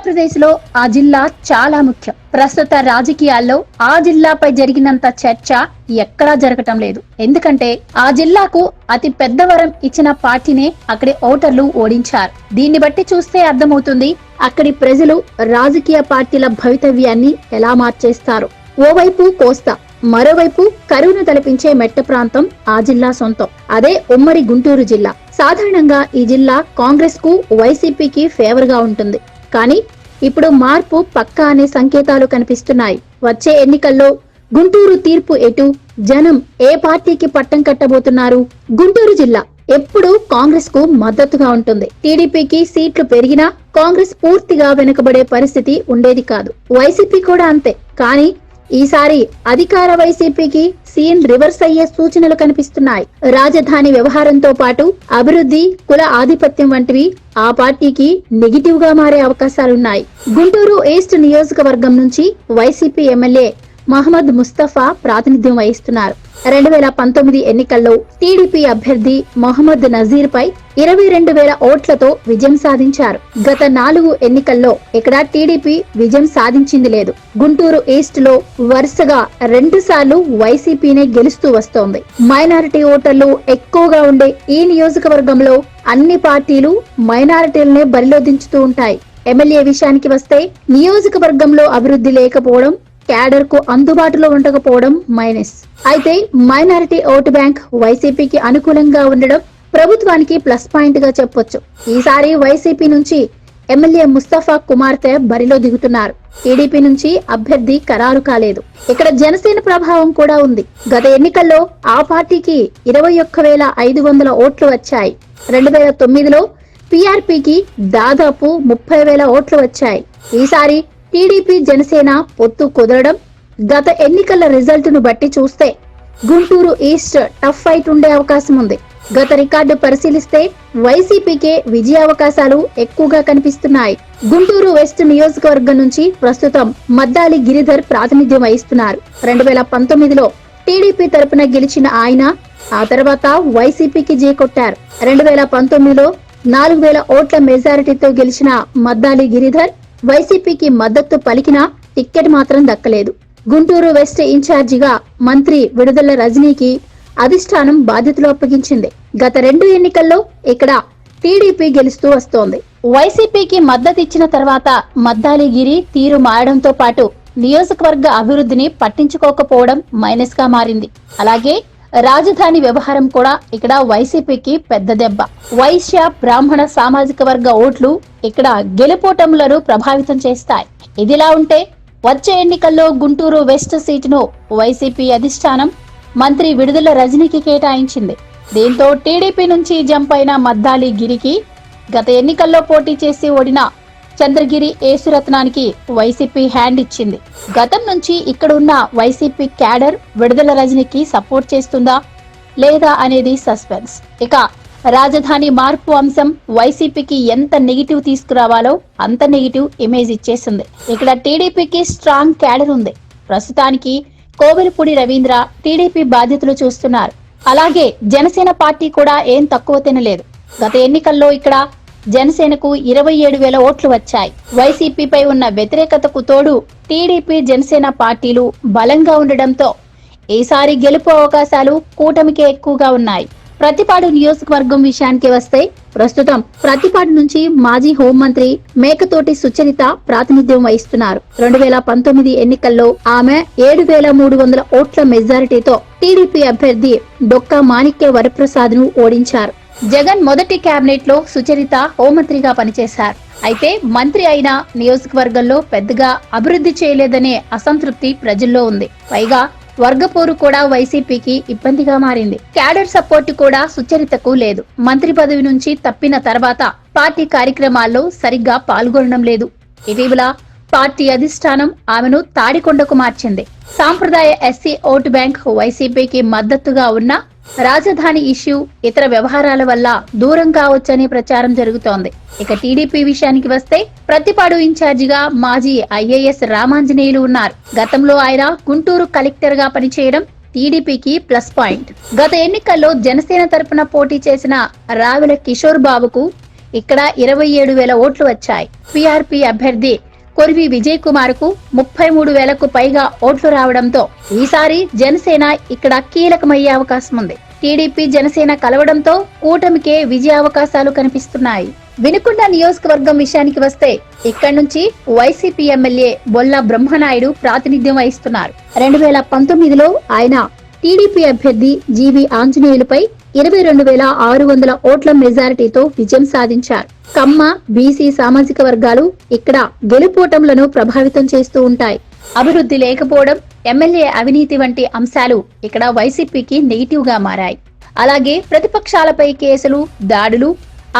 ఆంధ్రప్రదేశ్లో ఆ జిల్లా చాలా ముఖ్యం. ప్రస్తుత రాజకీయాల్లో ఆ జిల్లాపై జరిగినంత చర్చ ఎక్కడా జరగటం లేదు. ఎందుకంటే ఆ జిల్లాకు అతి పెద్ద వరం ఇచ్చిన పార్టీనే అక్కడి ఓటర్లు ఓడించారు. దీన్ని బట్టి చూస్తే అర్థమవుతుంది అక్కడి ప్రజలు రాజకీయ పార్టీల భవితవ్యాన్ని ఎలా మార్చేస్తారు. ఓవైపు కోస్తా మరోవైపు కరువును తలపించే మెట్ట ప్రాంతం ఆ జిల్లా సొంతం. అదే ఉమ్మడి గుంటూరు జిల్లా. సాధారణంగా ఈ జిల్లా కాంగ్రెస్కు వైసీపీకి ఫేవర్గా ఉంటుంది. కానీ ఇప్పుడు మార్పు పక్కా అనే సంకేతాలు కనిపిస్తున్నాయి. వచ్చే ఎన్నికల్లో గుంటూరు తీర్పు ఎటు? జనం ఏ పార్టీకి పట్టం కట్టబోతున్నారు? గుంటూరు జిల్లా ఎప్పుడు కాంగ్రెస్కు మద్దతుగా ఉంటుంది. టీడీపీకి సీట్లు పెరిగినా కాంగ్రెస్ పూర్తిగా వెనుకబడే పరిస్థితి ఉండేది కాదు. వైసీపీ కూడా అంతే. కానీ ఈసారి అధికార వైసీపీకి సీన్ రివర్స్ అయ్యే సూచనలు కనిపిస్తున్నాయి. రాజధాని వ్యవహారంతో పాటు అభివృద్ధి కుల ఆధిపత్యం వంటివి ఆ పార్టీకి నెగిటివ్గా మారే అవకాశాలున్నాయి. గుంటూరు ఈస్ట్ నియోజకవర్గం నుంచి వైసీపీ ఎమ్మెల్యే మహమ్మద్ ముస్తఫా ప్రాతినిధ్యం వహిస్తున్నారు. రెండు వేల పంతొమ్మిది ఎన్నికల్లో టీడీపీ అభ్యర్థి మొహమ్మద్ నజీర్ పై ఇరవై రెండు వేల ఓట్లతో విజయం సాధించారు. గత నాలుగు ఎన్నికల్లో ఇక్కడ టీడీపీ విజయం సాధించింది లేదు. గుంటూరు ఈస్ట్లో వరుసగా రెండు సార్లు వైసీపీనే గెలుస్తూ వస్తోంది. మైనారిటీ ఓటర్లు ఎక్కువగా ఉండే ఈ నియోజకవర్గంలో అన్ని పార్టీలు మైనారిటీలనే బరిలో దించుతూ ఉంటాయి. ఎమ్మెల్యే విషయానికి వస్తే నియోజకవర్గంలో అభివృద్ధి లేకపోవడం క్యాడర్కు అందుబాటులో ఉండకపోవడం మైనస్. అయితే మైనారిటీ ఓటు బ్యాంక్ వైసీపీకి అనుకూలంగా ఉండడం ప్రభుత్వానికి ప్లస్ పాయింట్గా చెప్పొచ్చు. ఈసారి వైసీపీ నుంచి ఎమ్మెల్యే ముస్తఫా కుమార్తె బరిలో దిగుతున్నారు. టీడీపీ నుంచి అభ్యర్థి ఖరారు కాలేదు. ఇక్కడ జనసేన ప్రభావం కూడా ఉంది. గత ఎన్నికల్లో ఆ పార్టీకి ఇరవై ఒక్క వేల ఐదు వందల ఓట్లు వచ్చాయి. రెండు వేల తొమ్మిదిలో పీఆర్పీకి దాదాపు ముప్పై వేల ఓట్లు వచ్చాయి. ఈసారి టీడీపీ జనసేన పొత్తు కుదరడం గత ఎన్నికల రిజల్ట్ను బట్టి చూస్తే గుంటూరు ఈస్ట్ టఫ్ ఫైట్ ఉండే అవకాశం ఉంది. గత రికార్డు పరిశీలిస్తే వైసీపీకే విజయ అవకాశాలు ఎక్కువగా కనిపిస్తున్నాయి. గుంటూరు వెస్ట్ నియోజకవర్గం నుంచి ప్రస్తుతం మద్దాలి గిరిధర్ ప్రాతినిధ్యం వహిస్తున్నారు. రెండు వేల పంతొమ్మిదిలో టీడీపీ తరపున గెలిచిన ఆయన ఆ తర్వాత వైసీపీకి జేకొట్టారు రెండు వేల పంతొమ్మిదిలో నాలుగు వేల ఓట్ల మెజారిటీతో గెలిచిన మద్దాలి గిరిధర్ వైసీపీకి మద్దతు పలికినా టిక్కెట్ మాత్రం దక్కలేదు. గుంటూరు వెస్ట్ ఇన్ఛార్జిగా మంత్రి విడుదల రజనీకి అధిష్టానం బాధ్యతలు అప్పగించింది. గత రెండు ఎన్నికల్లో ఇక్కడ టీడీపీ గెలుస్తూ వస్తోంది. వైసీపీకి మద్దతు ఇచ్చిన తర్వాత మద్దాలిగిరి తీరు మారడంతో పాటు నియోజకవర్గ అభివృద్ధిని పట్టించుకోకపోవడం మైనస్గా మారింది. అలాగే రాజధాని వ్యవహారం కూడా ఇక్కడ వైసీపీకి పెద్ద దెబ్బ. వైశ్య బ్రాహ్మణ సామాజిక వర్గ ఓట్లు ఇక్కడ గెలుపోటములను ప్రభావితం చేస్తాయి. ఇదిలా ఉంటే వచ్చే ఎన్నికల్లో గుంటూరు వెస్ట్ సీటును వైసీపీ అధిష్టానం మంత్రి విడుదల రజనీకి కేటాయించింది. దీంతో టీడీపీ నుంచి జంప్ అయిన మద్దాలి గిరికి గత ఎన్నికల్లో పోటీ చేసి ఓడిన చంద్రగిరి ఏసురత్నానికి వైసీపీ హ్యాండ్ ఇచ్చింది. గతం నుంచి ఇక్కడ ఉన్న వైసీపీ క్యాడర్ విడుదల రజనీకి సపోర్ట్ చేస్తుందా లేదా అనేది సస్పెన్స్. ఇక రాజధాని మార్పు అంశం వైసీపీకి ఎంత నెగిటివ్ తీసుకురావాలో అంత నెగిటివ్ ఇమేజ్ ఇచ్చేసింది. ఇక్కడ టీడీపీకి స్ట్రాంగ్ క్యాడర్ ఉంది. ప్రస్తుతానికి కోవెలపూడి రవీంద్ర టీడీపీ బాధ్యతలు చూస్తున్నారు. అలాగే జనసేన పార్టీ కూడా ఏం తక్కువ తినలేదు. గత ఎన్నికల్లో ఇక్కడ జనసేనకు ఇరవై ఏడు వేల ఓట్లు వచ్చాయి. వైసీపీపై ఉన్న వ్యతిరేకతకు తోడు టీడీపీ జనసేన పార్టీలు బలంగా ఉండడంతో ఈసారి గెలుపు అవకాశాలు కూటమికే ఎక్కువగా ఉన్నాయి. ప్రతిపాడు నియోజకవర్గం విషయానికి వస్తే ప్రస్తుతం ప్రతిపాడు నుంచి మాజీ హోంమంత్రి మేకతోటి సుచరిత ప్రాతినిధ్యం వహిస్తున్నారు. రెండు వేల పంతొమ్మిది ఎన్నికల్లో ఆమె ఏడు వేల మూడు వందల ఓట్ల మెజారిటీతో టీడీపీ అభ్యర్థి డొక్కా మాణిక్య వరప్రసాద్ను ఓడించారు. జగన్ మొదటి కేబినెట్లో సుచరిత హోంమంత్రిగా పనిచేశారు. అయితే మంత్రి అయిన నియోజకవర్గంలో పెద్దగా అభివృద్ధి చేయలేదనే అసంతృప్తి ప్రజల్లో ఉంది. పైగా వర్గపోరు కూడా వైసీపీకి ఇబ్బందిగా మారింది. క్యాడర్ సపోర్ట్ కూడా సుచరితకు లేదు. మంత్రి పదవి నుంచి తప్పిన తర్వాత పార్టీ కార్యక్రమాల్లో సరిగ్గా పాల్గొనడం లేదు. ఇటీవల పార్టీ అధిష్టానం ఆమెను తాడికొండకు మార్చింది. సాంప్రదాయ ఎస్సీ ఓటు బ్యాంక్ వైసీపీకి మద్దతుగా ఉన్న రాజధాని ఇష్యూ ఇతర వ్యవహారాల వల్ల దూరం కావచ్చనే ప్రచారం జరుగుతోంది. ఇక టీడీపీ విషయానికి వస్తే ప్రతిపాడు ఇన్ఛార్జిగా మాజీ ఐఏఎస్ రామాంజనేయులు ఉన్నారు. గతంలో ఆయన గుంటూరు కలెక్టర్గా పనిచేయడం టీడీపీకి ప్లస్ పాయింట్. గత ఎన్నికల్లో జనసేన తరపున పోటీ చేసిన రావుల కిషోర్ బాబుకు ఇక్కడ ఇరవై ఏడు వేల ఓట్లు వచ్చాయి. పీఆర్పీ అభ్యర్థి కొరివి విజయ్ కుమార్కు ముప్పై మూడు వేలకు పైగా ఓట్లు రావడంతో ఈసారి జనసేన ఇక్కడ కీలకమయ్యే అవకాశం ఉంది. టీడీపీ జనసేన కలవడంతో కూటమికే విజయ అవకాశాలు కనిపిస్తున్నాయి. వినుకొండ నియోజకవర్గం విషయానికి వస్తే ఇక్కడ నుంచి వైసీపీ ఎమ్మెల్యే బొల్ల బ్రహ్మనాయుడు ప్రాతినిధ్యం వహిస్తున్నారు. రెండు వేల పంతొమ్మిదిలో ఆయన టీడీపీ అభ్యర్థి జీవి ఆంజనేయులపై ఇరవై రెండు వేల ఆరు వందల ఓట్ల మెజారిటీతో విజయం సాధించారు. కమ్మ బీసీ సామాజిక వర్గాలు ఇక్కడ గెలుపోటములను ప్రభావితం చేస్తూ ఉంటాయి. అభివృద్ధి లేకపోవడం ఎమ్మెల్యే అవినీతి వంటి అంశాలు ఇక్కడ వైసీపీకి నెగిటివ్గా మారాయి. అలాగే ప్రతిపక్షాలపై కేసులు దాడులు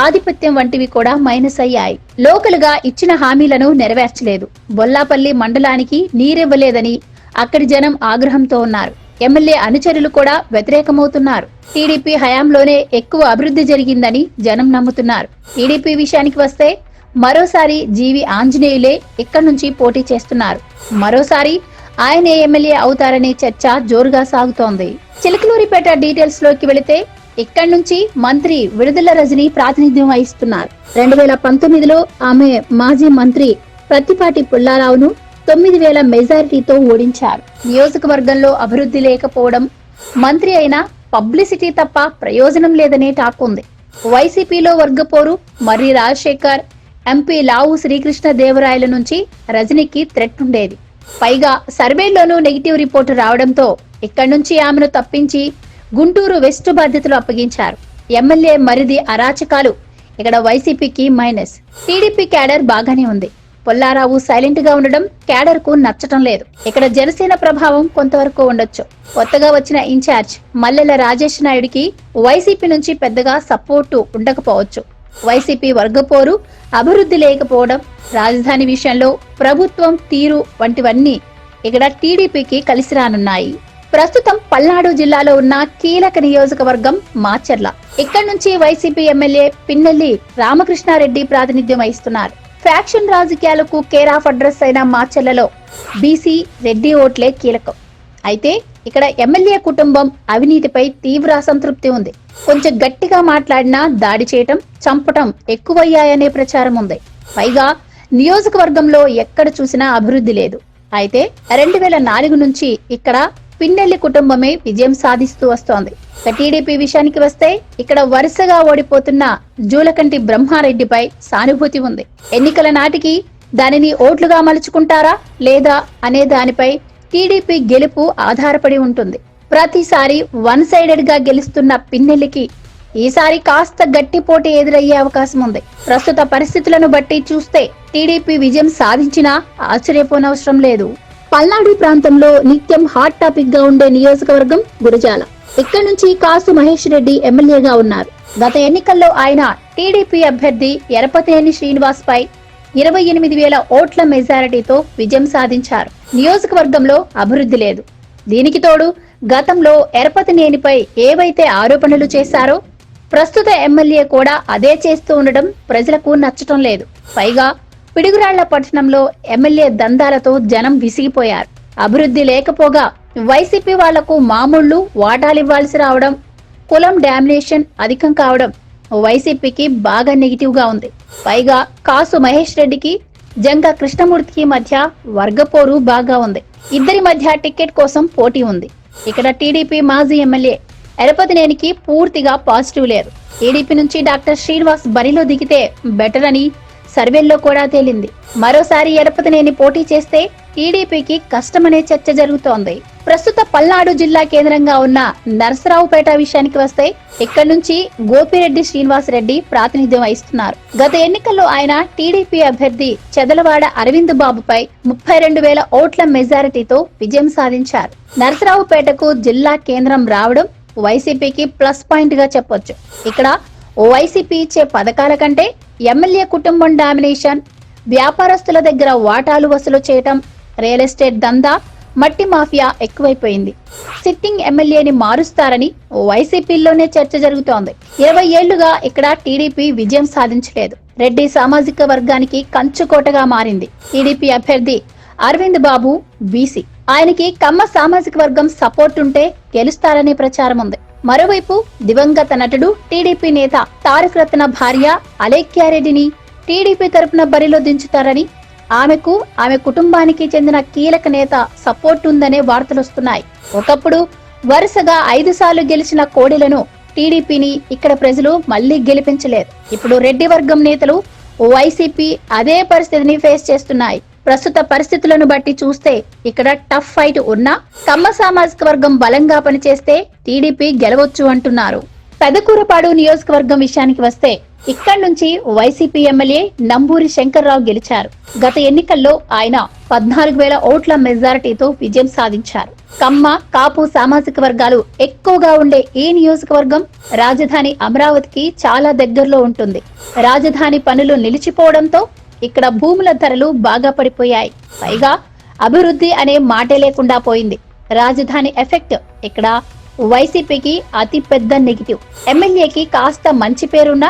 ఆధిపత్యం వంటివి కూడా మైనస్ అయ్యాయి. లోకల్గా ఇచ్చిన హామీలను నెరవేర్చలేదు. బొల్లాపల్లి మండలానికి నీరివ్వలేదని అక్కడి జనం ఆగ్రహంతో ఉన్నారు. ఎమ్మెల్యే అనుచరులు కూడా వ్యతిరేకమవుతున్నారు. టీడీపీ హయాంలోనే ఎక్కువ అభివృద్ధి జరిగిందని జనం నమ్ముతున్నారు. టీడీపీ విషయానికి వస్తే మరోసారి జీవి ఆంజనేయులే ఇక్కడి నుంచి పోటీ చేస్తున్నారు. మరోసారి ఆయనే ఎమ్మెల్యే అవుతారనే చర్చ జోరుగా సాగుతోంది. చిలకలూరిపేట డీటెయిల్స్లోకి వెళితే ఇక్కడి నుంచి మంత్రి విడుదల రజని ప్రాతినిధ్యం వహిస్తున్నారు. రెండు వేల పంతొమ్మిదిలో ఆమె మాజీ మంత్రి ప్రత్తిపాటి పుల్లారావును తొమ్మిది వేల మెజారిటీతో ఓడించారు. నియోజకవర్గంలో అభివృద్ధి లేకపోవడం మంత్రి అయినా పబ్లిసిటీ తప్ప ప్రయోజనం లేదనే టాక్ ఉంది. వైసీపీలో వర్గపోరు మర్రి రాజశేఖర్ ఎంపీ లావు శ్రీకృష్ణ దేవరాయల నుంచి రజనీకి థ్రెట్ ఉండేది. పైగా సర్వేలోనూ నెగిటివ్ రిపోర్టు రావడంతో ఇక్కడి నుంచి ఆమెను తప్పించి గుంటూరు వెస్ట్ బాధ్యతలు అప్పగించారు. ఎమ్మెల్యే మరిది అరాచకాలు ఇక్కడ వైసీపీకి మైనస్. టీడీపీ క్యాడర్ బాగానే ఉంది. పొల్లారావు సైలెంట్గా ఉండడం క్యాడర్కు నచ్చటం లేదు. ఇక్కడ జనసేన ప్రభావం కొంతవరకు ఉండొచ్చు. కొత్తగా వచ్చిన ఇన్ఛార్జ్ మల్లెల రాజేష్ నాయుడికి వైసీపీ నుంచి పెద్దగా సపోర్టు ఉండకపోవచ్చు. వైసీపీ వర్గపోరు అభివృద్ధి లేకపోవడం రాజధాని విషయంలో ప్రభుత్వం తీరు వంటివన్నీ ఇక్కడ టీడీపీకి కలిసి రానున్నాయి. ప్రస్తుతం పల్నాడు జిల్లాలో ఉన్న కీలక నియోజకవర్గం మాచర్ల. ఇక్కడి నుంచి వైసీపీ ఎమ్మెల్యే పిన్నెల్లి రామకృష్ణారెడ్డి ప్రాతినిధ్యం వహిస్తున్నారు. ఫ్యాక్షన్ రాజకీయాలకు కేర్ ఆఫ్ అడ్రస్ అయిన మాచర్లలో బీసీ రెడ్డి ఓట్లే కీలకం. అయితే ఇక్కడ ఎమ్మెల్యే కుటుంబం అవినీతిపై తీవ్ర అసంతృప్తి ఉంది. కొంచెం గట్టిగా మాట్లాడినా దాడి చేయటం చంపటం ఎక్కువయ్యాయనే ప్రచారం ఉంది. పైగా నియోజకవర్గంలో ఎక్కడ చూసినా అభివృద్ధి లేదు. అయితే రెండు వేల నాలుగు నుంచి ఇక్కడ పిన్నెల్లి కుటుంబమే విజయం సాధిస్తూ వస్తోంది. టీడీపీ విషయానికి వస్తే ఇక్కడ వరుసగా ఓడిపోతున్న జూలకంటి బ్రహ్మారెడ్డిపై సానుభూతి ఉంది. ఎన్నికల నాటికి దానిని ఓట్లుగా మలుచుకుంటారా లేదా అనే దానిపై టీడీపీ గెలుపు ఆధారపడి ఉంటుంది. ప్రతిసారి వన్ సైడెడ్గా గెలుస్తున్న పిన్నెల్లికి ఈసారి కాస్త గట్టి పోటీ ఎదురయ్యే అవకాశం ఉంది. ప్రస్తుత పరిస్థితులను బట్టి చూస్తే టీడీపీ విజయం సాధించినా ఆశ్చర్యపోనవసరం లేదు. పల్నాడు ప్రాంతంలో నిత్యం హాట్ టాపిక్గా ఉండే నియోజకవర్గం గురజాల. ఇక్కడ నుంచి కాసు మహేష్ రెడ్డి ఎమ్మెల్యేగా ఉన్నారు. గత ఎన్నికల్లో ఆయన టీడీపీ అభ్యర్థి ఎరపతేని శ్రీనివాస్ పై ఇరవై ఎనిమిది వేల ఓట్ల మెజారిటీతో విజయం సాధించారు. నియోజకవర్గంలో అభివృద్ధి లేదు. దీనికి తోడు గతంలో ఎరపతినేనిపై ఏవైతే ఆరోపణలు చేశారో ప్రస్తుత ఎమ్మెల్యే కూడా అదే చేస్తూ ఉండడం ప్రజలకు నచ్చటం లేదు. పైగా పిడుగురాళ్ళ పట్టణంలో ఎమ్మెల్యే దందాలతో జనం విసిగిపోయారు. అభివృద్ధి లేకపోగా వైసీపీ వాళ్ళకు మామూళ్ళు వాటాలివ్వాల్సి రావడం కులం డామినేషన్ అధికం కావడం వైసీపీకి బాగా నెగిటివ్గా ఉంది. పైగా కాసు మహేష్ రెడ్డికి జంగా కృష్ణమూర్తికి మధ్య వర్గపోరు బాగా ఉంది. ఇద్దరి మధ్య టికెట్ కోసం పోటీ ఉంది. ఇక్కడ టీడీపీ మాజీ ఎమ్మెల్యే ఎరపతినేనికి పూర్తిగా పాజిటివ్ లేరు. టీడీపీ నుంచి డాక్టర్ శ్రీనివాస్ బరిలో దిగితే బెటర్ అని సర్వేల్లో కూడా తేలింది. మరోసారి ఎడపతినేని పోటీ చేస్తే టీడీపీకి కష్టమనే చర్చ జరుగుతోంది. ప్రస్తుత పల్నాడు జిల్లా కేంద్రంగా ఉన్న నరసరావుపేట విషయానికి వస్తే ఇక్కడ నుంచి గోపిరెడ్డి శ్రీనివాస్ రెడ్డి ప్రాతినిధ్యం వహిస్తున్నారు. గత ఎన్నికల్లో ఆయన టీడీపీ అభ్యర్థి చెదలవాడ అరవింద్ బాబుపై ముప్పై రెండు వేల ఓట్ల మెజారిటీతో విజయం సాధించారు. నరసరావుపేటకు జిల్లా కేంద్రం రావడం వైసీపీకి ప్లస్ పాయింట్గా చెప్పొచ్చు. ఇక్కడ వైసీపీ ఇచ్చే పథకాల కంటే ఎమ్మెల్యే కుటుంబం డామినేషన్ వ్యాపారస్తుల దగ్గర వాటాలు వసూలు చేయటం రియల్ ఎస్టేట్ దందా మట్టి మాఫియా ఎక్కువైపోయింది. సిట్టింగ్ ఎమ్మెల్యేని మారుస్తారని వైసీపీలోనే చర్చ జరుగుతోంది. ఇరవై ఏళ్ళుగా ఇక్కడ టీడీపీ విజయం సాధించలేదు. రెడ్డి సామాజిక వర్గానికి కంచుకోటగా మారింది. టీడీపీ అభ్యర్థి అరవింద్ బాబు బీసీ. ఆయనకి కమ్మ సామాజిక వర్గం సపోర్ట్ ఉంటే గెలుస్తారనే ప్రచారం ఉంది. మరోవైపు దివంగత నటుడు టీడీపీ నేత తారక రత్న భార్య అలేఖ్యారెడ్డిని టీడీపీ తరపున బరిలో దించుతారని ఆమెకు ఆమె కుటుంబానికి చెందిన కీలక నేత సపోర్ట్ ఉందనే వార్తలొస్తున్నాయి ఒకప్పుడు వరుసగా ఐదు సార్లు గెలిచిన కోడెలను టీడీపీని ఇక్కడ ప్రజలు మళ్ళీ గెలిపించలేదు. ఇప్పుడు రెడ్డి వర్గం నేతలు వైసీపీ అదే పరిస్థితిని ఫేస్ చేస్తున్నాయి. ప్రస్తుత పరిస్థితులను బట్టి చూస్తే ఇక్కడ టఫ్ ఫైట్ ఉన్నా కమ్మ సామాజిక వర్గం బలంగా పనిచేస్తే టీడీపీ గెలవచ్చు అంటున్నారు. పెదకూరపాడు నియోజకవర్గం విషయానికి వస్తే ఇక్కడి నుంచి వైసీపీ ఎమ్మెల్యే నంబూరి శంకర్రావు గెలిచారు. గత ఎన్నికల్లో ఆయన పద్నాలుగు వేల ఓట్ల మెజారిటీతో విజయం సాధించారు. కమ్మ కాపు సామాజిక వర్గాలు ఎక్కువగా ఉండే ఈ నియోజకవర్గం రాజధాని అమరావతికి చాలా దగ్గరలో ఉంటుంది. రాజధాని పనులు నిలిచిపోవడంతో ఇక్కడ భూముల ధరలు బాగా పడిపోయాయి. పైగా అభివృద్ధి అనే మాటే లేకుండా పోయింది. రాజధాని ఎఫెక్ట్ ఇక్కడ వైసీపీకి అతి పెద్ద నెగిటివ్. ఎమ్మెల్యేకి కాస్త మంచి పేరున్న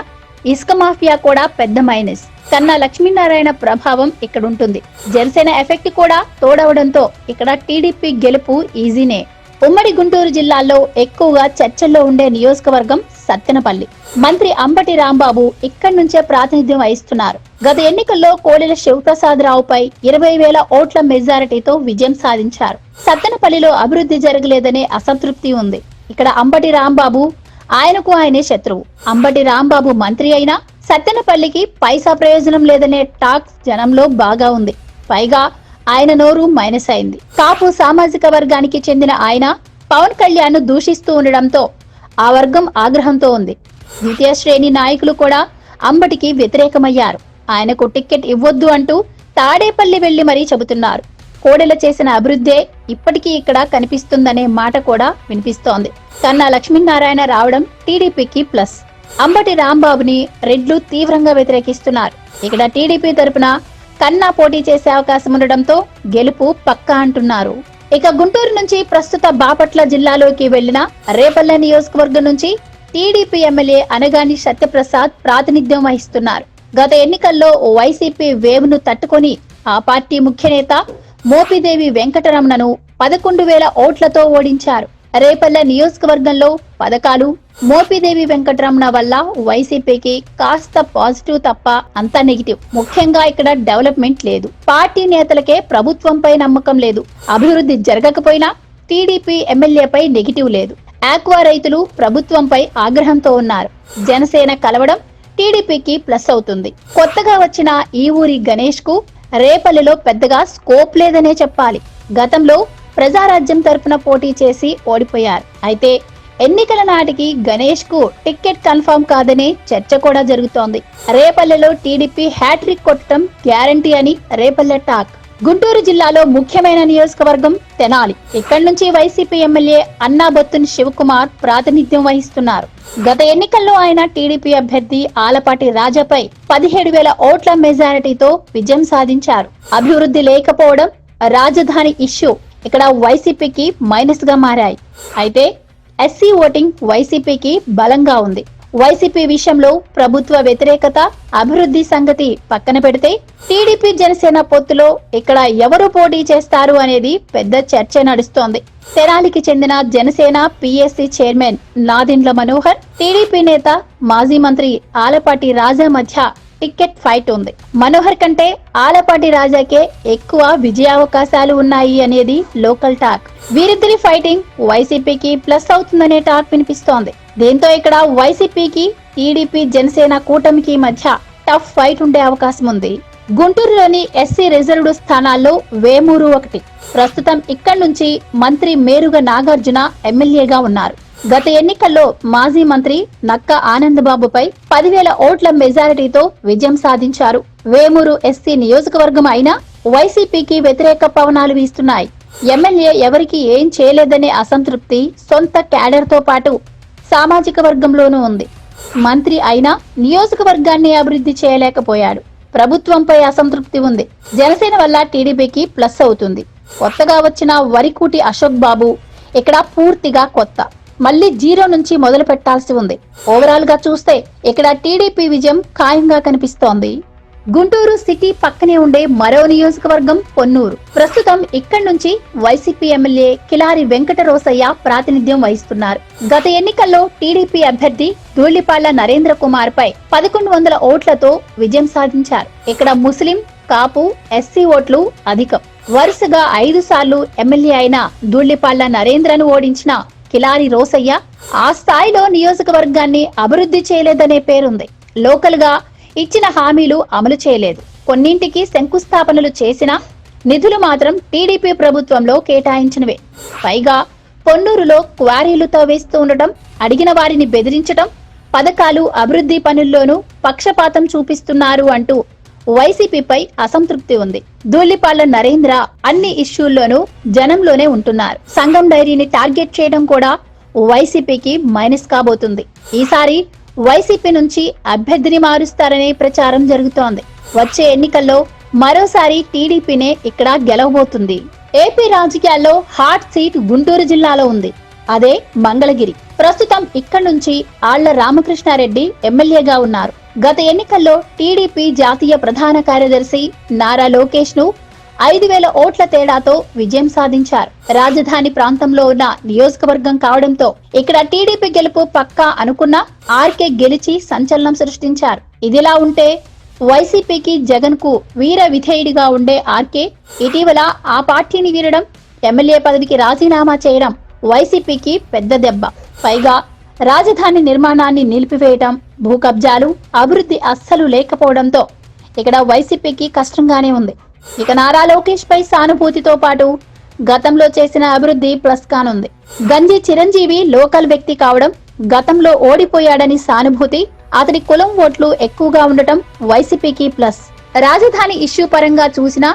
ఇసుక మాఫియా కూడా పెద్ద మైనస్. కన్నా లక్ష్మీనారాయణ ప్రభావం ఇక్కడ ఉంటుంది జనసేన ఎఫెక్ట్ కూడా తోడవడంతో ఇక్కడ టీడీపీ గెలుపు ఈజీనే. ఉమ్మడి గుంటూరు జిల్లాలో ఎక్కువగా చర్చల్లో ఉండే నియోజకవర్గం సత్తెనపల్లి. మంత్రి అంబటి రాంబాబు ఇక్కడి నుంచే ప్రాతినిధ్యం వహిస్తున్నారు. గత ఎన్నికల్లో కోడెల శివప్రసాద్ రావుపై ఇరవై వేల ఓట్ల మెజారిటీతో విజయం సాధించారు. సత్తెనపల్లిలో అభివృద్ధి జరగలేదనే అసంతృప్తి ఉంది. ఇక్కడ అంబటి రాంబాబు ఆయనకు ఆయనే శత్రువు. అంబటి రాంబాబు మంత్రి అయినా సత్తెనపల్లికి పైసా ప్రయోజనం లేదనే టాక్ జనంలో బాగా ఉంది. పైగా ఆయన నోరు మైనస్ అయింది. కాపు సామాజిక వర్గానికి చెందిన ఆయన పవన్ కళ్యాణ్ దూషిస్తూ ఉండడంతో ఆ వర్గం ఆగ్రహంతో ఉంది. ద్వితీయ శ్రేణి నాయకులు కూడా అంబటికి వ్యతిరేకమయ్యారు. ఆయనకు టికెట్ ఇవ్వొద్దు అంటూ తాడేపల్లి వెళ్ళి మరీ చెబుతున్నారు. కోడెల చేసిన అభివృద్ధే ఇప్పటికీ ఇక్కడ కనిపిస్తుందనే మాట కూడా వినిపిస్తోంది. కన్నా లక్ష్మీనారాయణ రావడం టీడీపీకి ప్లస్. అంబటి రాంబాబుని రెడ్లు తీవ్రంగా వ్యతిరేకిస్తున్నారు. ఇక్కడ టీడీపీ తరపున కన్నా పోటీ చేసే అవకాశం ఉండడంతో గెలుపు పక్కా అంటున్నారు. ఇక గుంటూరు నుంచి ప్రస్తుత బాపట్ల జిల్లాలోకి వెళ్ళిన రేపల్లె నియోజకవర్గం నుంచి టీడీపీ ఎమ్మెల్యే అనగాని సత్యప్రసాద్ ప్రాతినిధ్యం వహిస్తున్నారు. గత ఎన్నికల్లో వైసీపీ వేవ్ను తట్టుకొని ఆ పార్టీ ముఖ్యనేత మోపిదేవి వెంకటరమణను పదకొండు వేల ఓట్లతో ఓడించారు. రేపల్లె నియోజకవర్గంలో పథకాలు. మోపిదేవి వెంకటరమణ వల్ల వైసీపీకి కాస్త పాజిటివ్ తప్ప అంతా నెగిటివ్. ముఖ్యంగా ఇక్కడ డెవలప్మెంట్ లేదు. పార్టీ నేతలకే ప్రభుత్వంపై నమ్మకం లేదు. అభివృద్ధి జరగకపోయినా టీడీపీ ఎమ్మెల్యేపై నెగిటివ్ లేదు. ఆక్వా రైతులు ప్రభుత్వంపై ఆగ్రహంతో ఉన్నారు. జనసేన కలవడం టీడీపీకి ప్లస్ అవుతుంది. కొత్తగా వచ్చిన ఈ ఊరి గణేష్కు రేపల్లిలో పెద్దగా స్కోప్ లేదనే చెప్పాలి. గతంలో ప్రజారాజ్యం తరపున పోటీ చేసి ఓడిపోయారు. అయితే ఎన్నికల నాటికి గణేష్కు టికెట్ కన్ఫర్మ్ కాదనే చర్చ కూడా జరుగుతోంది. రేపల్లెలో టీడీపీ హ్యాట్రిక్ కొట్టడం గ్యారంటీ అని రేపల్లె టాక్. గుంటూరు జిల్లాలో ముఖ్యమైన నియోజకవర్గం తెనాలి. ఇక్కడి నుంచి వైసీపీ ఎమ్మెల్యే అన్నా బొత్తుని శివకుమార్ ప్రాతినిధ్యం వహిస్తున్నారు. గత ఎన్నికల్లో ఆయన టీడీపీ అభ్యర్థి ఆలపాటి రాజాపై పదిహేడు వేల ఓట్ల మెజారిటీతో విజయం సాధించారు. అభివృద్ధి లేకపోవడం రాజధాని ఇష్యూ. ఇక్కడ వైసీపీకి మైనస్గా మారాయి. అయితే ఎస్సీ ఓటింగ్ వైసీపీకి బలంగా ఉంది. వైసీపీ విషయంలో ప్రభుత్వ వ్యతిరేకత అభివృద్ధి సంగతి పక్కన పెడితే టీడీపీ జనసేన పొత్తులో ఇక్కడ ఎవరు పోటీ చేస్తారు అనేది పెద్ద చర్చ నడుస్తోంది. తెనాలికి చెందిన Janasena PSC chairman Nadendla Manohar TDP నేత మాజీ మంత్రి ఆలపాటి రాజా మధ్య టికెట్ ఫైట్ ఉంది. మనోహర్ కంటే ఆలపాటి రాజాకే ఎక్కువ విజయావకాశాలు ఉన్నాయి అనేది లోకల్ టాక్. వీరిద్దరి ఫైటింగ్ వైసీపీకి ప్లస్ అవుతుందనే టాక్ వినిపిస్తోంది. దీంతో ఇక్కడ వైసీపీకి టీడీపీ జనసేన కూటమికి మధ్య టఫ్ ఫైట్ ఉండే అవకాశం ఉంది. గుంటూరులోని ఎస్సీ రిజర్వ్డ్ స్థానాల్లో వేమూరు ఒకటి. ప్రస్తుతం ఇక్కడి నుంచి మంత్రి మేరుగ నాగార్జున ఎమ్మెల్యేగా ఉన్నారు. గత ఎన్నికల్లో మాజీ మంత్రి నక్క ఆనందబాబుపై పదివేల ఓట్ల మెజారిటీతో విజయం సాధించారు. వేమూరు ఎస్సీ నియోజకవర్గం అయినా వైసీపీకి వ్యతిరేక పవనాలు వీస్తున్నాయి. ఎమ్మెల్యే ఎవరికి ఏం చేయలేదనే అసంతృప్తి సొంత క్యాడర్తో పాటు సామాజిక వర్గంలోనూ ఉంది. మంత్రి అయినా నియోజకవర్గాన్ని అభివృద్ధి చేయలేకపోయాడు. ప్రభుత్వంపై అసంతృప్తి ఉంది. జనసేన వల్ల టీడీపీకి ప్లస్ అవుతుంది. కొత్తగా వచ్చిన వరికూటి అశోక్ బాబు ఇక్కడ పూర్తిగా కొత్త. మళ్ళీ జీరో నుంచి మొదలు పెట్టాల్సి ఉంది. ఓవరాల్గా చూస్తే ఇక్కడ టీడీపీ విజయం ఖాయంగా కనిపిస్తోంది. గుంటూరు సిటీ పక్కనే ఉండే మరో నియోజకవర్గం పొన్నూరు. ప్రస్తుతం ఇక్కడి నుంచి వైసీపీ ఎమ్మెల్యే కిలారి వెంకట రోసయ్య ప్రాతినిధ్యం వహిస్తున్నారు. గత ఎన్నికల్లో టీడీపీ అభ్యర్థి ధూళిపాళ్ళ నరేంద్ర కుమార్ పై పదకొండు వందల ఓట్లతో విజయం సాధించారు. ఇక్కడ ముస్లిం కాపు ఎస్సీ ఓట్లు అధికం. వరుసగా ఐదు సార్లు ఎమ్మెల్యే అయిన ధూళిపాళ్ళ నరేంద్రను ఓడించిన కిలారి రోసయ్య ఆ స్థాయిలో నియోజకవర్గాన్ని అభివృద్ధి చేయలేదనే పేరుంది. లోకల్గా ఇచ్చిన హామీలు అమలు చేయలేదు. కొన్నింటికి శంకుస్థాపనలు చేసినా నిధులు మాత్రం టీడీపీ ప్రభుత్వంలో కేటాయించినవే. పైగా పొన్నూరులో క్వారీలు తవ్వేస్తూ ఉండటం అడిగిన వారిని బెదిరించటం పథకాలు అభివృద్ధి పనుల్లోనూ పక్షపాతం చూపిస్తున్నారు అంటూ వైసీపీపై అసంతృప్తి ఉంది. ధూళిపాళ్ళ నరేంద్ర అన్ని ఇష్యూల్లోనూ జనంలోనే ఉంటున్నారు. సంఘం డైరీని టార్గెట్ చేయడం కూడా వైసీపీకి మైనస్ కాబోతుంది. ఈసారి వైసీపీ నుంచి అభ్యర్థిని మారుస్తారనే ప్రచారం జరుగుతోంది. వచ్చే ఎన్నికల్లో మరోసారి టీడీపీనే ఇక్కడ గెలవబోతుంది. ఏపీ రాజకీయాల్లో హాట్ సీట్ గుంటూరు జిల్లాలో ఉంది. అదే మంగళగిరి. ప్రస్తుతం ఇక్కడ నుంచి ఆళ్ళ రామకృష్ణారెడ్డి ఎమ్మెల్యేగా ఉన్నారు. గత ఎన్నికల్లో టీడీపీ జాతీయ ప్రధాన కార్యదర్శి నారా లోకేష్ను ఐదు వేల ఓట్ల తేడాతో విజయం సాధించారు. రాజధాని ప్రాంతంలో ఉన్న నియోజకవర్గం కావడంతో ఇక్కడ టీడీపీ గెలుపు పక్కా అనుకున్న ఆర్కే గెలిచి సంచలనం సృష్టించారు. ఇదిలా ఉంటే వైసీపీకి జగన్కు వీర విధేయుడిగా ఉండే ఆర్కే ఇటీవల ఆ పార్టీని వీరడం ఎమ్మెల్యే పదవికి రాజీనామా చేయడం వైసీపీకి పెద్ద దెబ్బ. పైగా రాజధాని నిర్మాణాన్ని నిలిపివేయటం భూ కబ్జాలు అభివృద్ధి అస్సలు లేకపోవడంతో ఇక్కడ వైసీపీకి కష్టంగానే ఉంది. ఇక నారా లోకేష్ పై సానుభూతితో పాటు గతంలో చేసిన అభివృద్ధి ప్లస్ కానుంది. గంజి చిరంజీవి లోకల్ వ్యక్తి కావడం గతంలో ఓడిపోయాడని సానుభూతి అతని కులం ఓట్లు ఎక్కువగా ఉండటం వైసీపీకి ప్లస్. రాజధాని ఇష్యూ పరంగా చూసినా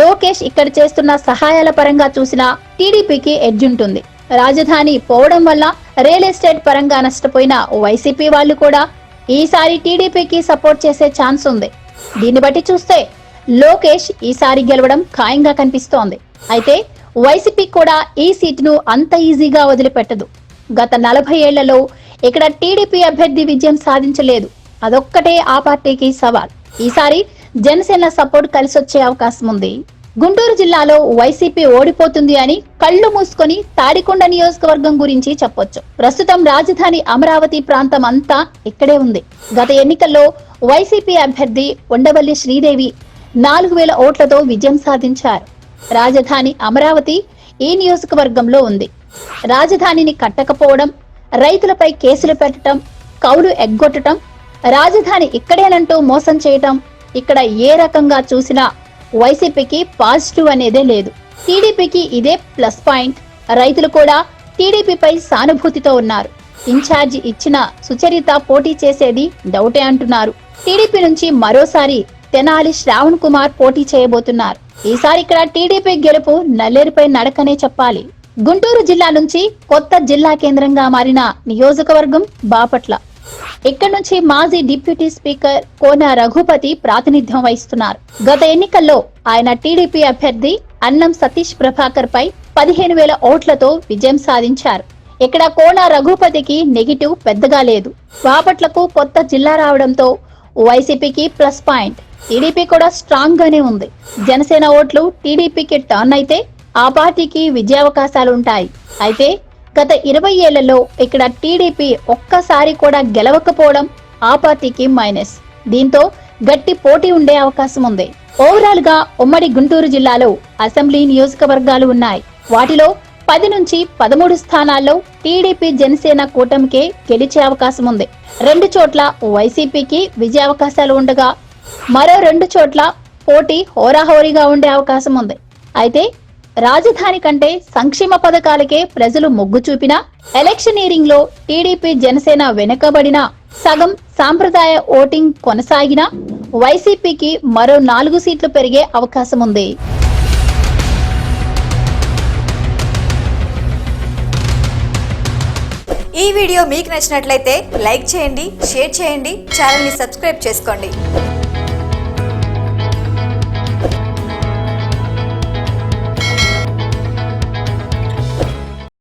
లోకేష్ ఇక్కడ చేస్తున్న సహాయాల పరంగా చూసినా టీడీపీకి ఎడ్జ్ ఉంటుంది రాజధాని పోవడం వల్ల రియల్ ఎస్టేట్ పరంగా నష్టపోయిన వైసీపీ వాళ్ళు కూడా ఈసారి టీడీపీకి సపోర్ట్ చేసే ఛాన్స్ ఉంది. దీన్ని బట్టి చూస్తే లోకేష్ ఈసారి గెలవడం ఖాయంగా కనిపిస్తోంది. అయితే వైసీపీ కూడా ఈ సీటును అంత ఈజీగా వదిలిపెట్టదు. గత నలభై ఏళ్ళలో ఇక్కడ టీడీపీ అభ్యర్థి విజయం సాధించలేదు. అదొక్కటే ఆ పార్టీకి సవాల్. ఈసారి జనసేన సపోర్ట్ కలిసొచ్చే అవకాశం ఉంది. గుంటూరు జిల్లాలో వైసీపీ ఓడిపోతుంది అని కళ్ళు మూసుకొని తాడికొండ నియోజకవర్గం గురించి చెప్పొచ్చు. ప్రస్తుతం రాజధాని అమరావతి ప్రాంతం అంతా ఇక్కడే ఉంది. గత ఎన్నికల్లో వైసీపీ అభ్యర్థి ఉండవల్లి శ్రీదేవి నాలుగు వేల ఓట్లతో విజయం సాధించారు. రాజధాని అమరావతి ఈ నియోజకవర్గంలో ఉంది. రాజధానిని కట్టకపోవడం రైతులపై కేసులు పెట్టడం కౌలు ఎగ్గొట్టడం రాజధాని ఇక్కడేనంటూ మోసం చేయటం ఇక్కడ ఏ రకంగా చూసినా వైసీపీకి పాజిటివ్ అనేదే లేదు. టీడీపీకి ఇదే ప్లస్ పాయింట్. రైతులు కూడా టీడీపీపై సానుభూతితో ఉన్నారు. ఇన్ఛార్జి ఇచ్చిన సుచరిత పోటీ చేసేది డౌటే అంటున్నారు. టీడీపీ నుంచి మరోసారి తెనాలి శ్రావణ్ కుమార్ పోటీ చేయబోతున్నారు. ఈసారి ఇక్కడ టీడీపీ గెలుపు నల్లేరుపై నడకనే చెప్పాలి. గుంటూరు జిల్లా నుంచి కొత్త జిల్లా కేంద్రంగా మారిన నియోజకవర్గం బాపట్ల. ఇక్కడ నుంచి మాజీ డిప్యూటీ స్పీకర్ కోన రఘుపతి ప్రాతినిధ్యం వహిస్తున్నారు. గత ఎన్నికల్లో ఆయన టీడీపీ అభ్యర్థి అన్నం సతీష్ ప్రభాకర్ పై పదిహేను వేల ఓట్లతో విజయం సాధించారు. ఇక్కడ కోన రఘుపతికి నెగిటివ్ పెద్దగా లేదు. బాపట్లకు కొత్త జిల్లా రావడంతో వైసీపీకి ప్లస్ పాయింట్. టీడీపీ కూడా స్ట్రాంగ్ గానే ఉంది. జనసేన ఓట్లు టీడీపీకి టర్న్ అయితే ఆ పార్టీకి విజయావకాశాలు ఉంటాయి అయితే గత ఇరవై ఏళ్ళలో ఇక్కడ టీడీపీ ఒక్కసారి కూడా గెలవకపోవడం ఆ పార్టీకి మైనస్. దీంతో గట్టి పోటీ ఉండే అవకాశం ఉంది. ఓవరాల్గా ఉమ్మడి గుంటూరు జిల్లాలో అసెంబ్లీ నియోజకవర్గాలు ఉన్నాయి. వాటిలో పది నుంచి పదమూడు స్థానాల్లో టీడీపీ జనసేన కూటమికే గెలిచే అవకాశం ఉంది. రెండు చోట్ల వైసీపీకి విజయావకాశాలు ఉండగా మరో రెండు చోట్ల పోటీ హోరాహోరీగా ఉండే అవకాశం ఉంది. అయితే రాజధాని కంటే సంక్షేమ పథకాలకే ప్రజలు మొగ్గు చూపినా ఎలక్షనీరింగ్లో టీడీపీ జనసేన వెనుకబడిన సగం సాంప్రదాయ ఓటింగ్ కొనసాగినా వైసీపీకి మరో నాలుగు సీట్లు పెరిగే అవకాశం ఉంది. ఈ వీడియో మీకు నచ్చినట్లయితే లైక్ చేయండి షేర్ చేయండి ఛానల్ని సబ్స్క్రైబ్ చేసుకోండి.